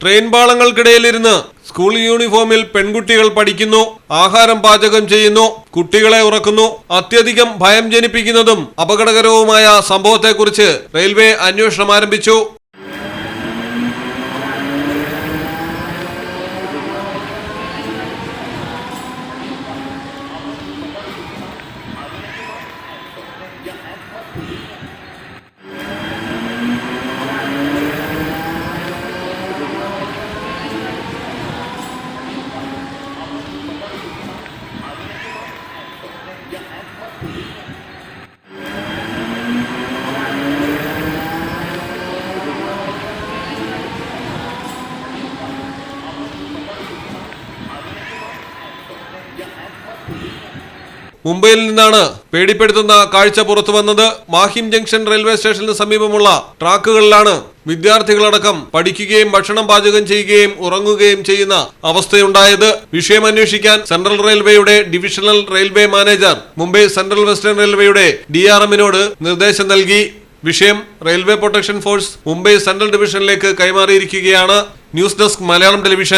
Train പാളങ്ങൾക്കിടയിലിരുന്ന് school യൂണിഫോമിൽ പെൺകുട്ടികൾ പഠിക്കുന്നു ആഹാരം പാചകം ചെയ്യുന്നു കുട്ടികളെ ഉറക്കുന്നു അത്യധികം ഭയം ജനിപ്പിക്കുന്നതും അപകടകരവുമായ സംഭവത്തെക്കുറിച്ച് റെയിൽവേ അന്വേഷണം ആരംഭിച്ചു. മുംബൈയിൽ നിന്നാണ് പേടിപ്പെടുത്തുന്ന കാഴ്ച പുറത്തു വന്നത്. മാഹിം ജംഗ്ഷൻ റെയിൽവേ സ്റ്റേഷന് സമീപമുള്ള ട്രാക്കുകളിലാണ് വിദ്യാർത്ഥികളടക്കം പഠിക്കുകയും ഭക്ഷണം പാചകം ചെയ്യുകയും ഉറങ്ങുകയും ചെയ്യുന്ന അവസ്ഥയുണ്ടായത്. വിഷയം അന്വേഷിക്കാൻ സെൻട്രൽ റെയിൽവേയുടെ divisional railway manager Mumbai central western റെയിൽവേയുടെ ഡി നിർദ്ദേശം നൽകി. വിഷയം railway protection force Mumbai central ഡിവിഷനിലേക്ക് കൈമാറിയിരിക്കുകയാണ്. News desk Malayalam television.